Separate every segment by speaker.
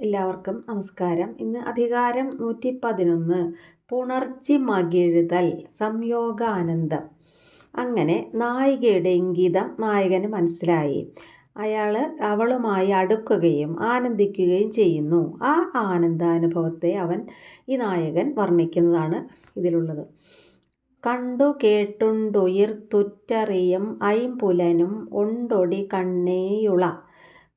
Speaker 1: എല്ലാവർക്കും നമസ്കാരം. ഇന്ന് അധികാരം നൂറ്റി പതിനൊന്ന് പുണർച്ചി മകിഴുതൽ സംയോഗാനന്ദം. അങ്ങനെ നായികയുടെ ഇംഗിതം നായകന് മനസ്സിലായി. അയാൾ അവളുമായി അടുക്കുകയും ആനന്ദിക്കുകയും ചെയ്യുന്നു. ആ ആനന്ദാനുഭവത്തെ അവൻ ഈ നായകൻ വർണിക്കുന്നതാണ് ഇതിലുള്ളത്. കണ്ടു കേട്ടുണ്ടുയിർത്തുറ്ററിയും ഐമ്പുലനും ഒണ്ടൊടി കണ്ണേയുള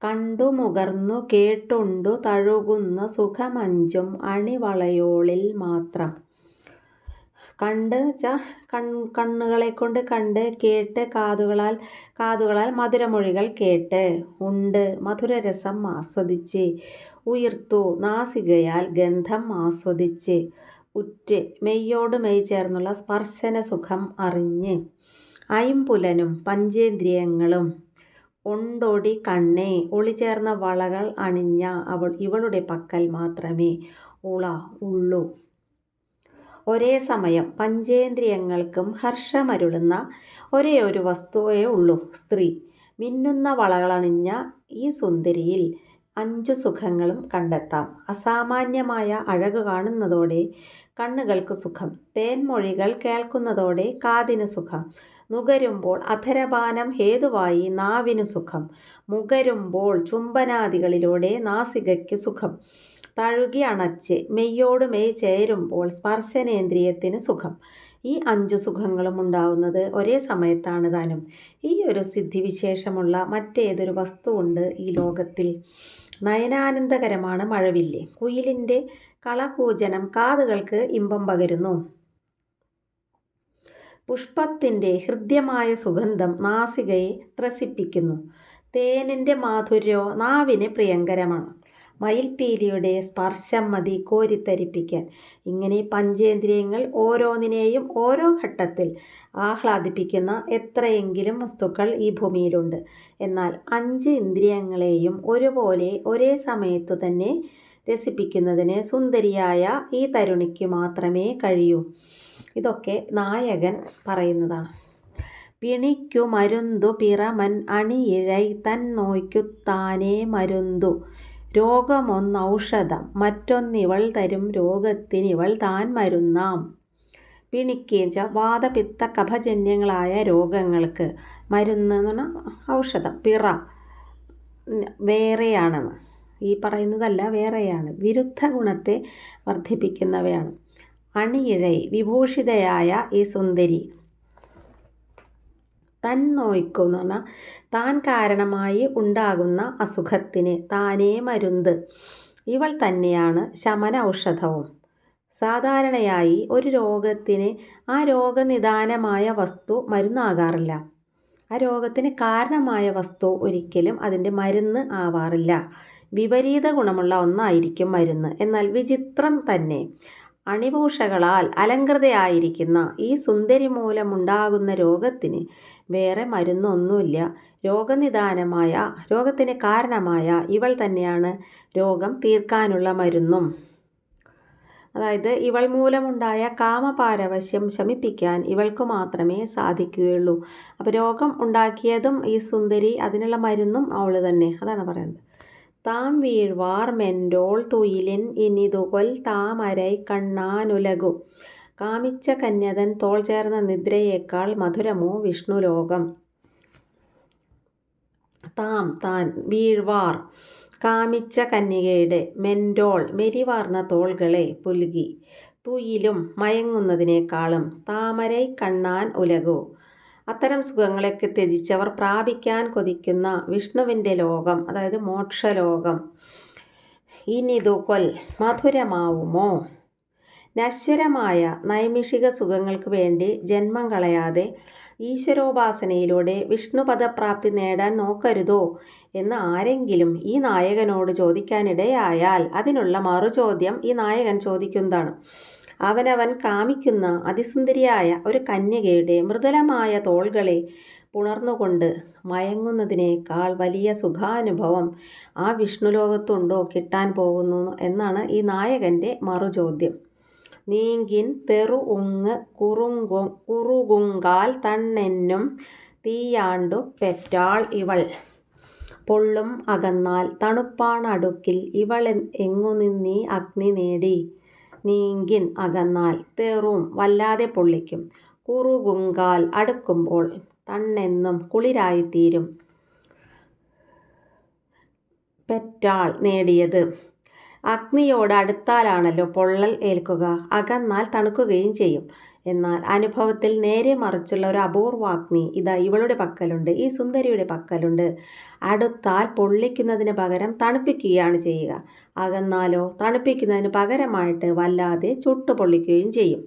Speaker 1: കണ്ടു മുകർന്നു കേട്ടുണ്ടു തഴുകുന്ന സുഖമഞ്ചും അണിവളയോളിൽ മാത്രം. കണ്ട് വെച്ചാൽ കൺ കണ്ണുകളെ കൊണ്ട് കണ്ട് കേട്ട് കാതുകളാൽ കാതുകളാൽ മധുരമൊഴികൾ കേട്ട് ഉണ്ട് മധുരരസം ആസ്വദിച്ച്. ഉയർത്തു നാസികയാൽ ഗന്ധം ആസ്വദിച്ച്. ഉറ്റ് മെയ്യോട് മെയ് ചേർന്നുള്ള സ്പർശന സുഖം അറിഞ്ഞ്. ഐമ്പുലനും പഞ്ചേന്ദ്രിയങ്ങളും ഒണ്ടൊടി കണ്ണേ? ഒളിചേർന്ന വളകൾ അണിഞ്ഞ അവൾ ഇവളുടെ പക്കൽ മാത്രമേ ഉള ഉള്ളൂ. ഒരേ സമയം പഞ്ചേന്ദ്രിയങ്ങൾക്കും ഹർഷമരുളുന്ന ഒരേ ഒരു വസ്തുവേ ഉള്ളൂ. സ്ത്രീ മിന്നുന്ന വളകളണിഞ്ഞ ഈ സുന്ദരിയിൽ അഞ്ചു സുഖങ്ങളും കണ്ടെത്താം. അസാമാന്യമായ അഴക് കാണുന്നതോടെ കണ്ണുകൾക്ക് സുഖം തേൻമൊഴികൾ കേൾക്കുന്നതോടെ കാതിന് സുഖം നുകരുമ്പോൾ അധരപാനം ഹേതുവായി നാവിനു സുഖം. മുകരുമ്പോൾ ചുംബനാദികളിലൂടെ നാസികയ്ക്ക് സുഖം. തഴുകി അണച്ച് മെയ്യോട് മെയ് ചേരുമ്പോൾ സ്പർശനേന്ദ്രിയത്തിന് സുഖം. ഈ അഞ്ചു സുഖങ്ങളും ഉണ്ടാവുന്നത് ഒരേ സമയത്താണ് താനും. ഈ ഒരു സിദ്ധിവിശേഷമുള്ള മറ്റേതൊരു വസ്തുവുണ്ട് ഈ ലോകത്തിൽ. നയനാനന്ദകരമാണ് മഴവില്ല്. കുയിലിന്റെ കളപൂജനം കാതുകൾക്ക് ഇമ്പം പകരുന്നു. പുഷ്പത്തിന്റെ ഹൃദ്യമായ സുഗന്ധം നാസികയെ ത്രസിപ്പിക്കുന്നു. തേനിന്റെ മാധുര്യോ നാവിന് പ്രിയങ്കരമാണ്. മയിൽപ്പീലിയുടെ സ്പർശം മതി കോരിത്തരിപ്പിക്കാൻ. ഇങ്ങനെ പഞ്ചേന്ദ്രിയങ്ങൾ ഓരോന്നിനെയും ഓരോ ഘട്ടത്തിൽ ആഹ്ലാദിപ്പിക്കുന്ന എത്രയെങ്കിലും വസ്തുക്കൾ ഈ ഭൂമിയിലുണ്ട്. എന്നാൽ അഞ്ച് ഇന്ദ്രിയങ്ങളെയും ഒരുപോലെ ഒരേ സമയത്തു തന്നെ രസിപ്പിക്കുന്നതിന് സുന്ദരിയായ ഈ തരുണിക്ക് മാത്രമേ കഴിയൂ. ഇതൊക്കെ നായകൻ പറയുന്നതാണ്. പിണിക്കു മരുന്തു പിറമൻ അണിയിഴൈ നോയ്ക്കു താനേ മരുന്തു രോഗമൊന്നൗഷധം മറ്റൊന്നിവൾ തരും രോഗത്തിനിവൾ താൻ മരുന്നാം. പിണിക്ക് വെച്ചാൽ വാദപിത്ത കഭജന്യങ്ങളായ രോഗങ്ങൾക്ക് മരുന്ന് എന്ന് പറഞ്ഞാൽ ഔഷധം പിറ വേറെയാണെന്ന്. ഈ പറയുന്നതല്ല വേറെയാണ്. വിരുദ്ധ ഗുണത്തെ വർദ്ധിപ്പിക്കുന്നവയാണ്. അണിയിഴൈ വിഭൂഷിതയായ ഈ സുന്ദരി തൻ നോയ്ക്കുന്ന താൻ കാരണമായി ഉണ്ടാകുന്ന അസുഖത്തിന് താനേ മരുന്ന്. ഇവൾ തന്നെയാണ് ശമന ഔഷധവും സാധാരണയായി ഒരു രോഗത്തിന് ആ രോഗനിദാനമായ വസ്തു മരുന്നാകാറില്ല. ആ രോഗത്തിന് കാരണമായ വസ്തു ഒരിക്കലും അതിന്റെ മരുന്ന് ആവാറില്ല. വിപരീത ഗുണമുള്ള ഒന്നായിരിക്കും മരുന്ന്. എന്നാൽ വിചിത്രം തന്നെ. അണിഭൂഷകളാൽ അലങ്കൃതയായിരിക്കുന്ന ഈ സുന്ദരി മൂലമുണ്ടാകുന്ന രോഗത്തിന് വേറെ മരുന്നൊന്നുമില്ല. രോഗനിദാനമായ രോഗത്തിന് കാരണമായ ഇവൾ തന്നെയാണ് രോഗം തീർക്കാനുള്ള മരുന്നും. അതായത് ഇവൾ മൂലമുണ്ടായ കാമപാരവശ്യം ശമിപ്പിക്കാൻ ഇവൾക്ക് മാത്രമേ സാധിക്കുകയുള്ളൂ. അപ്പോൾ രോഗം ഉണ്ടാക്കിയതും ഈ സുന്ദരി അതിനുള്ള മരുന്നും അവൾ തന്നെ. അതാണ് പറയുന്നത് താം വീഴ്വാർ മെൻഡോൾ തുയിലിൻ ഇനിതുകൊൽ താമരൈ കണ്ണാനുലകു. കാമിച്ച കന്യതൻ തോൾ ചേർന്ന നിദ്രയേക്കാൾ മധുരമോ വിഷ്ണുലോകം. താം താൻ വീഴ്വാർ. കാമിച്ച കന്യകയുടെ മെൻഡോൾ മെരിവാർന്ന തോൾകളെ പുലുകി തുയിലും മയങ്ങുന്നതിനേക്കാളും താമരൈ കണ്ണാൻ ഉലകു. അത്തരം സുഖങ്ങളൊക്കെ ത്യജിച്ചവർ പ്രാപിക്കാൻ കൊതിക്കുന്ന വിഷ്ണുവിന്റെ ലോകം അതായത് മോക്ഷലോകം. ഇനി കൊൽ മധുരമാവുമോ? നശ്വരമായ നൈമിഷിക സുഖങ്ങൾക്ക് വേണ്ടി ജന്മം കളയാതെ ഈശ്വരോപാസനയിലൂടെ വിഷ്ണുപദപ്രാപ്തി നേടാൻ നോക്കരുതോ എന്ന് ആരെങ്കിലും ഈ നായകനോട് ചോദിക്കാനിടയായാൽ അതിനുള്ള മറുചോദ്യം ഈ നായകൻ ചോദിക്കുന്നതാണ്. അവനവൻ കാമിക്കുന്ന അതിസുന്ദരിയായ ഒരു കന്യകയുടെ മൃദുലമായ തോൾകളെ പുണർന്നുകൊണ്ട് മയങ്ങുന്നതിനേക്കാൾ വലിയ സുഖാനുഭവം ആ വിഷ്ണുലോകത്തുണ്ടോ കിട്ടാൻ പോകുന്നു എന്നാണ് ഈ നായകന്റെ മറുചോദ്യം. നീങ്കിൻ തെറു കുറുങ്കു കുറുകുങ്കാൽ തണ്ണെന്നും തീയാണ്ടു പെറ്റാൾ ഇവൾ. പൊള്ളും അകന്നാൽ തണുപ്പാണടുക്കിൽ ഇവൾ എങ്ങുനിന്നീ അഗ്നി നേടി. നീങ്കിൻ അകന്നാൽ തേറും വല്ലാതെ പൊള്ളിക്കും. കുറുകുങ്കാൽ അടുക്കുമ്പോൾ തണ്ണെന്നും കുളിരായിത്തീരും. പെറ്റാൾ നേടിയത്. അഗ്നിയോട് അടുത്താലാണല്ലോ പൊള്ളൽ ഏൽക്കുക. അകന്നാൽ തണുക്കുകയും ചെയ്യും. എന്നാൽ അനുഭവത്തിൽ നേരെ മറിച്ചുള്ള ഒരു അപൂർവാഗ്നി ഇതാ ഇവളുടെ പക്കലുണ്ട് ഈ സുന്ദരിയുടെ പക്കലുണ്ട്. അടുത്താൽ പൊള്ളിക്കുന്നതിന് പകരം തണുപ്പിക്കുകയാണ് ചെയ്യുക. അകന്നാലോ തണുപ്പിക്കുന്നതിന് പകരമായിട്ട് വല്ലാതെ ചുട്ടു പൊള്ളിക്കുകയും ചെയ്യും.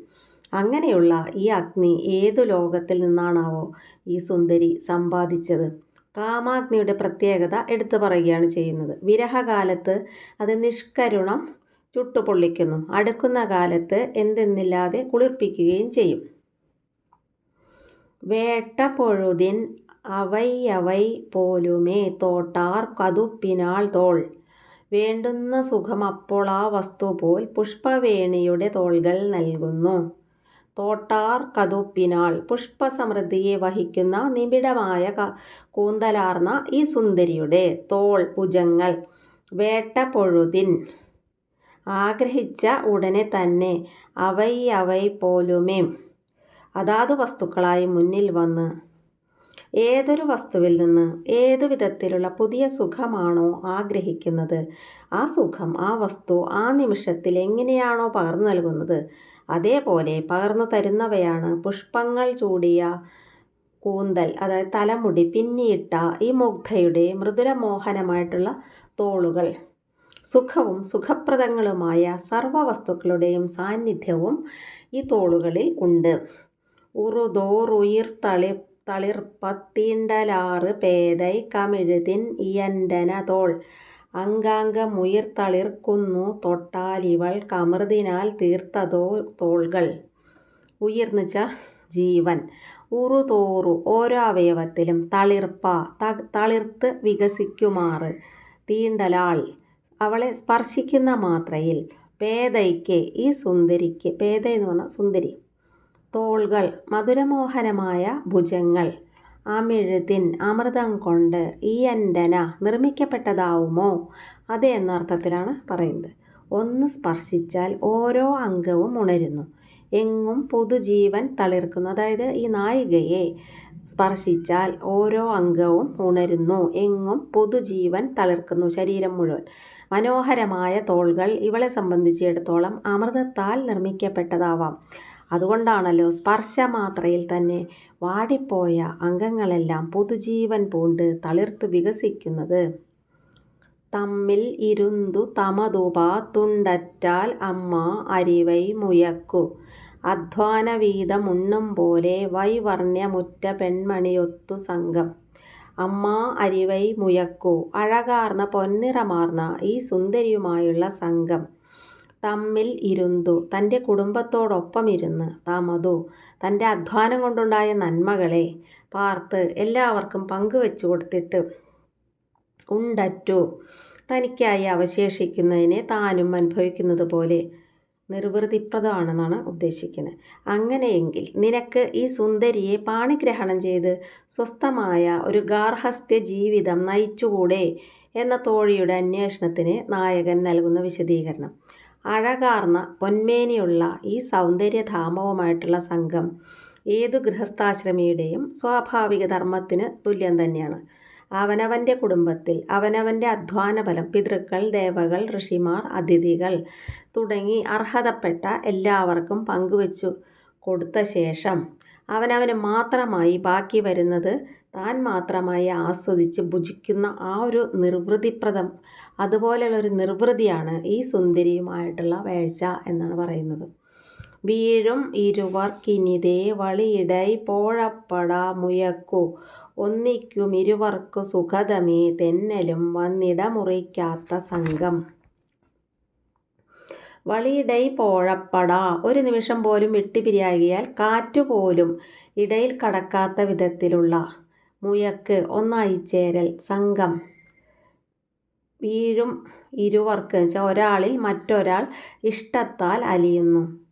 Speaker 1: അങ്ങനെയുള്ള ഈ അഗ്നി ഏതു ലോകത്തിൽ നിന്നാണാവോ ഈ സുന്ദരി സമ്പാദിച്ചത്? കാമാഗ്നിയുടെ പ്രത്യേകത എടുത്തു പറയുകയാണ് ചെയ്യുന്നത്. വിരഹകാലത്ത് അത് നിഷ്കരുണം ചുട്ടുപൊള്ളിക്കുന്നു അടുക്കുന്ന കാലത്ത് എന്തെന്നില്ലാതെ കുളിർപ്പിക്കുകയും ചെയ്യും. വേട്ട പൊഴുതിൻ അവയവൈ പോലുമേ തോട്ടാർ കതുപ്പിനാൾ തോൾ. വേണ്ടുന്ന സുഖം അപ്പോൾ ആ വസ്തു പോൽ പുഷ്പവേണിയുടെ തോൾകൾ നൽകുന്നു. തോട്ടാർ കതുപ്പിനാൾ പുഷ്പസമൃദ്ധിയെ വഹിക്കുന്ന നിബിഡമായ കൂന്തലാർന്ന ഈ സുന്ദരിയുടെ തോൾ ഭുജങ്ങൾ. വേട്ട പൊഴുതിൻ ആഗ്രഹിച്ച ഉടനെ തന്നെ അവൈ അവൈ പോലുമേ അതാത് വസ്തുക്കളായി മുന്നിൽ വന്ന് ഏതൊരു വസ്തുവിൽ നിന്ന് ഏതു വിധത്തിലുള്ള പുതിയ സുഖമാണോ ആഗ്രഹിക്കുന്നത് ആ സുഖം ആ വസ്തു ആ നിമിഷത്തിൽ എങ്ങനെയാണോ പകർന്നു നൽകുന്നത് അതേപോലെ പകർന്നു തരുന്നവയാണ് പുഷ്പങ്ങൾ ചൂടിയ കൂന്തൽ അതായത് തലമുടി പിന്നിയിട്ട ഈ മുഗ്ധയുടെ മൃദുലമോഹനമായിട്ടുള്ള തോളുകൾ. സുഖവും സുഖപ്രദങ്ങളുമായ സർവവസ്തുക്കളുടെയും സാന്നിധ്യവും ഈ തോളുകളിൽ ഉണ്ട്. ഉറുതോറുയിർ തളി തളിർപ്പത്തീണ്ടലാറ് പേതൈ കമിഴുതിൻ ഇയന്തന തോൾ അങ്കാംഗമുയിർ തളിർക്കുന്നു തൊട്ടാലിവൾ കമൃതിനാൽ തീർത്തതോ തോൾകൾ. ഉയർന്നുച്ച ജീവൻ. ഉറുതോറു ഓരോ അവയവത്തിലും തളിർപ്പ തളിർത്ത് വികസിക്കുമാറ് തീണ്ടലാൾ. അവളെ സ്പർശിക്കുന്ന മാത്രയിൽ പേദയ്ക്ക് ഈ സുന്ദരിക്ക് പേദ എന്ന് പറഞ്ഞാൽ സുന്ദരി തോൾകൾ മധുരമോഹനമായ ഭുജങ്ങൾ അമിഴുതിൻ അമൃതം കൊണ്ട് ഈ അൻഡന നിർമ്മിക്കപ്പെട്ടതാവുമോ? അത് എന്നർത്ഥത്തിലാണ് പറയുന്നത്. ഒന്ന് സ്പർശിച്ചാൽ ഓരോ അംഗവും ഉണരുന്നു. എങ്ങും പൊതുജീവൻ തളിർക്കുന്നു. അതായത് ഈ നായികയെ സ്പർശിച്ചാൽ ഓരോ അംഗവും ഉണരുന്നു. എങ്ങും പൊതുജീവൻ തളിർക്കുന്നു ശരീരം മുഴുവൻ. മനോഹരമായ തോൾകൾ ഇവളെ സംബന്ധിച്ചിടത്തോളം അമൃതത്താൽ നിർമ്മിക്കപ്പെട്ടതാവാം. അതുകൊണ്ടാണല്ലോ സ്പർശമാത്രയിൽ തന്നെ വാടിപ്പോയ അംഗങ്ങളെല്ലാം പുതുജീവൻ പൂണ്ട് തളിർത്ത് വികസിക്കുന്നത്. തമ്മിൽ ഇരുന്തു തമതുപാ തുണ്ടറ്റാൽ അമ്മ അരിവൈ മുയക്കു. അധ്വാനവീതമുണ്ണും പോലെ വൈവർണ്യമുറ്റ പെൺമണിയൊത്തു സംഘം. അമ്മ അരിവൈ മുയക്കു. അഴകാർന്ന പൊന്നിറമാർന്ന ഈ സുന്ദരിയുമായുള്ള സംഘം. തമ്മിൽ ഇരുന്തു തന്റെ കുടുംബത്തോടൊപ്പം ഇരുന്ന് തമതു. തന്റെ അധ്വാനം കൊണ്ടുണ്ടായ നന്മകളെ പാർത്ത് എല്ലാവർക്കും പങ്കുവെച്ചു കൊടുത്തിട്ട് ഉണ്ടറ്റു. തനിക്കായി അവശേഷിക്കുന്നതിനെ താനും അനുഭവിക്കുന്നത് പോലെ നിർവൃതിപ്രദമാണെന്നാണ് ഉദ്ദേശിക്കുന്നത്. അങ്ങനെയെങ്കിൽ നിനക്ക് ഈ സുന്ദരിയെ പാണിഗ്രഹണം ചെയ്ത് സ്വസ്ഥമായ ഒരു ഗാർഹസ്ഥ്യ ജീവിതം നയിച്ചുകൂടെ എന്ന തോഴിയുടെ അന്വേഷണത്തിന് നായകൻ നൽകുന്ന വിശദീകരണം. അഴകാർന്ന പൊന്മേനിയുള്ള ഈ സൗന്ദര്യധാമവുമായിട്ടുള്ള സംഘം ഏതു ഗൃഹസ്ഥാശ്രമിയുടെയും സ്വാഭാവിക ധർമ്മത്തിന് തുല്യം തന്നെയാണ്. അവനവന്റെ കുടുംബത്തിൽ അവനവന്റെ അധ്വാനഫലം പിതൃക്കൾ ദേവകൾ ഋഷിമാർ അതിഥികൾ തുടങ്ങി അർഹതപ്പെട്ട എല്ലാവർക്കും പങ്കുവച്ചു കൊടുത്ത ശേഷം അവനവന് മാത്രമായി ബാക്കി വരുന്നത് താൻ മാത്രമായി ആസ്വദിച്ച് ഭുജിക്കുന്ന ആ ഒരു നിർവൃതിപ്രദം അതുപോലെയുള്ള ഒരു നിർവൃതിയാണ് ഈ സുന്ദരിയുമായിട്ടുള്ള വേഴ്ച എന്നാണ് പറയുന്നത്. വീഴും ഇരുവർക്കിനിതേ വളിയിടൈ പോഴപ്പട മുയക്കു ഒന്നിക്കും ഇരുവർക്കു സുഖതമേ തെന്നലും വന്നിടമുറിക്കാത്ത സംഘം. വളിയിടൈ പോഴപ്പട. ഒരു നിമിഷം പോലും വിട്ടുപിരിയാകിയാൽ കാറ്റുപോലും ഇടയിൽ കടക്കാത്ത വിധത്തിലുള്ള മുയക്ക് ഒന്നായി ചേരൽ സംഘം. വീഴും ഇരുവർക്ക്. ഒരാളിൽ മറ്റൊരാൾ ഇഷ്ടത്താൽ അലിയുന്നു.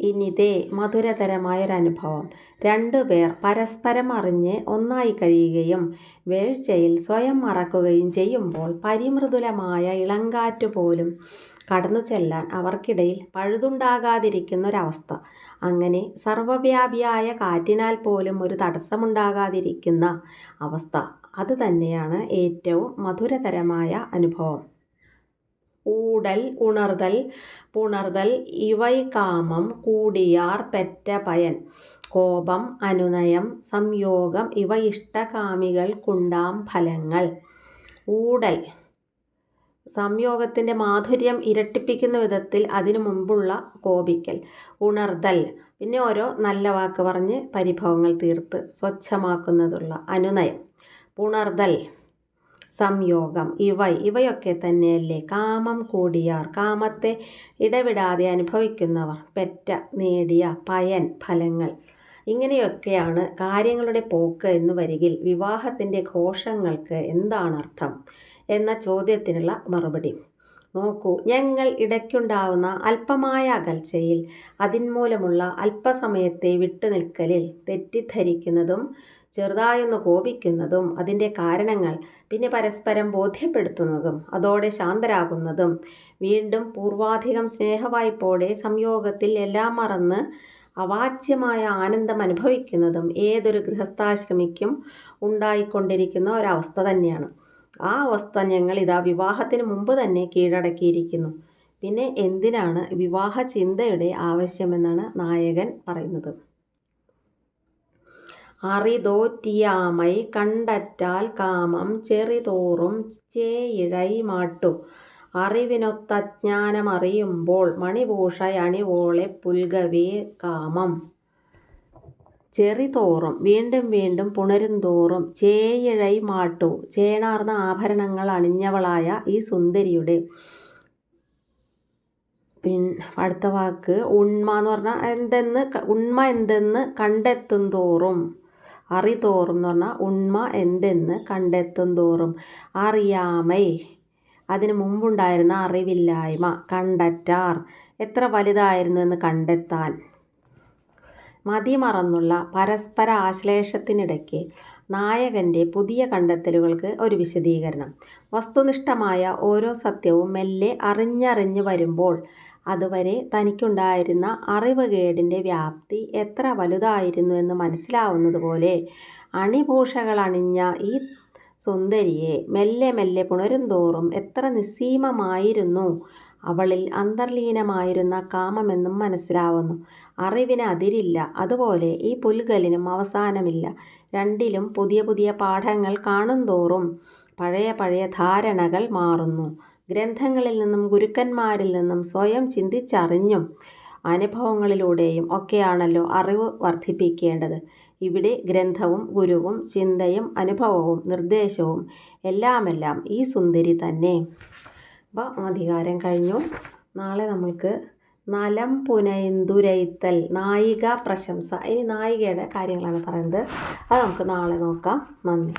Speaker 1: ഇനിതേ മധുരതരമായൊരനുഭവം. രണ്ടുപേർ പരസ്പരം അറിഞ്ഞ് ഒന്നായി കഴിയുകയും വേഴ്ചയിൽ സ്വയം മറക്കുകയും ചെയ്യുമ്പോൾ പരിമൃദുലമായ ഇളങ്കാറ്റ് പോലും കടന്നു ചെല്ലാൻ അവർക്കിടയിൽ പഴുതുണ്ടാകാതിരിക്കുന്നൊരവസ്ഥ. അങ്ങനെ സർവവ്യാപിയായ കാറ്റിനാൽ പോലും ഒരു തടസ്സമുണ്ടാകാതിരിക്കുന്ന അവസ്ഥ. അതുതന്നെയാണ് ഏറ്റവും മധുരതരമായ അനുഭവം. ഊടൽ ഉണർതൽ പുണർതൽ ഇവൈ കാമം കൂടിയാർ പെറ്റ പയൻ. കോപം അനുനയം സംയോഗം ഇവ ഇഷ്ടകാമികൾക്കുണ്ടാം ഫലങ്ങൾ. ഊടൽ. സംയോഗത്തിന്റെ മാധുര്യം ഇരട്ടിപ്പിക്കുന്ന വിധത്തിൽ അതിനു മുമ്പുള്ള കോപിക്കൽ. ഉണർതൽ പിന്നെ ഓരോ നല്ല വാക്ക് പറഞ്ഞ് പരിഭവങ്ങൾ തീർത്ത് സ്വച്ഛമാക്കുന്നതുള്ള അനുനയം. പുണർതൽ സംയോഗം. ഇവ ഇവയൊക്കെ തന്നെയല്ലേ കാമം കൂടിയാർ. കാമത്തെ ഇടവിടാതെ അനുഭവിക്കുന്നവർ. പെറ്റ നേടിയ പയൻ ഫലങ്ങൾ. ഇങ്ങനെയൊക്കെയാണ് കാര്യങ്ങളുടെ പോക്ക് എന്ന് വരികിൽ വിവാഹത്തിന്റെ ഘോഷങ്ങൾക്ക് എന്താണ് അർത്ഥം എന്ന ചോദ്യത്തിനുള്ള മറുപടി. നോക്കൂ ഞങ്ങൾ ഇടയ്ക്കുണ്ടാവുന്ന അല്പമായ അകൽച്ചയിൽ അതിന്മൂലമുള്ള അല്പസമയത്തെ വിട്ടുനിൽക്കലിൽ തെറ്റിദ്ധരിക്കുന്നതും ചെറുതായൊന്ന് കോപിക്കുന്നതും അതിന്റെ കാരണങ്ങൾ പിന്നെ പരസ്പരം ബോധ്യപ്പെടുത്തുന്നതും അതോടെ ശാന്തരാകുന്നതും വീണ്ടും പൂർവാധികം സ്നേഹവായ്പോടെ സംയോഗത്തിൽ എല്ലാം മറന്ന് അവാച്യമായ ആനന്ദം അനുഭവിക്കുന്നതും ഏതൊരു ഗൃഹസ്ഥാശ്രമിക്കും ഉണ്ടായിക്കൊണ്ടിരിക്കുന്ന ഒരവസ്ഥ തന്നെയാണ്. ആ അവസ്ഥ ഞങ്ങൾ ഇതാ വിവാഹത്തിന് മുമ്പ് തന്നെ കീഴടക്കിയിരിക്കുന്നു. പിന്നെ എന്തിനാണ് വിവാഹ ചിന്തയുടെ ആവശ്യമെന്നാണ് നായകൻ പറയുന്നത്. അറിതോറ്റിയാമൈ കണ്ടറ്റാൽ കാമം ചെറിതോറും ചേയിഴൈ മാട്ടു. അറിവിനൊത്തജ്ഞാനമറിയുമ്പോൾ മണിഭൂഷയണിവോളെ പുൽകവേ കാമം. ചെറിതോറും വീണ്ടും വീണ്ടും പുണരുംതോറും ചേയിഴൈ മാട്ടു. ചേണാർന്ന ആഭരണങ്ങൾ അണിഞ്ഞവളായ ഈ സുന്ദരിയുടെ പിൻ അടുത്ത വാക്ക് ഉണ്മ എന്ന് പറഞ്ഞാൽ എന്തെന്ന് ഉണ്മ എന്തെന്ന് കണ്ടെത്തും തോറും എന്ന് പറഞ്ഞാൽ ഉണ്മ എന്തെന്ന് കണ്ടെത്തും തോറും. അറിയാമൈ അതിന് മുമ്പുണ്ടായിരുന്ന അറിവില്ലായ്മ കണ്ടെറ്റാർ എത്ര വലുതായിരുന്നു എന്ന് കണ്ടെത്താൻ. മതിമറന്നുള്ള പരസ്പര ആശ്ലേഷത്തിനിടയ്ക്ക് നായകന്റെ പുതിയ കണ്ടെത്തലുകൾക്ക് ഒരു വിശദീകരണം. വസ്തുനിഷ്ഠമായ ഓരോ സത്യവും മെല്ലെ അറിഞ്ഞറിഞ്ഞു വരുമ്പോൾ അതുവരെ തനിക്കുണ്ടായിരുന്ന അറിവുകേടിന്റെ വ്യാപ്തി എത്ര വലുതായിരുന്നു എന്ന് മനസ്സിലാവുന്നതുപോലെ അണിഭൂഷകളണിഞ്ഞ ഈ സുന്ദരിയെ മെല്ലെ മെല്ലെ പുണരുന്തോറും എത്ര നിസ്സീമമായിരുന്നു. അവളിൽ അന്തർലീനമായിരുന്ന കാമമെന്നും മനസ്സിലാവുന്നു. അറിവിന് അതിരില്ല. അതുപോലെ ഈ പുൽകലിനും അവസാനമില്ല. രണ്ടിലും പുതിയ പുതിയ പാഠങ്ങൾ കാണുന്തോറും പഴയ പഴയ ധാരണകൾ മാറുന്നു. ഗ്രന്ഥങ്ങളിൽ നിന്നും ഗുരുക്കന്മാരിൽ നിന്നും സ്വയം ചിന്തിച്ചറിഞ്ഞും അനുഭവങ്ങളിലൂടെയും ഒക്കെയാണല്ലോ അറിവ് വർദ്ധിപ്പിക്കേണ്ടത്. ഇവിടെ ഗ്രന്ഥവും ഗുരുവും ചിന്തയും അനുഭവവും നിർദ്ദേശവും എല്ലാമെല്ലാം ഈ സുന്ദരി തന്നെ. അപ്പോൾ അധികാരം കഴിഞ്ഞു. നാളെ നമ്മൾക്ക് നലം പുനൈന്തുരൈത്തൽ നായിക പ്രശംസ ഇനി നായികയുടെ കാര്യങ്ങളാണ് പറയുന്നത്. അത് നമുക്ക് നാളെ നോക്കാം. നന്ദി.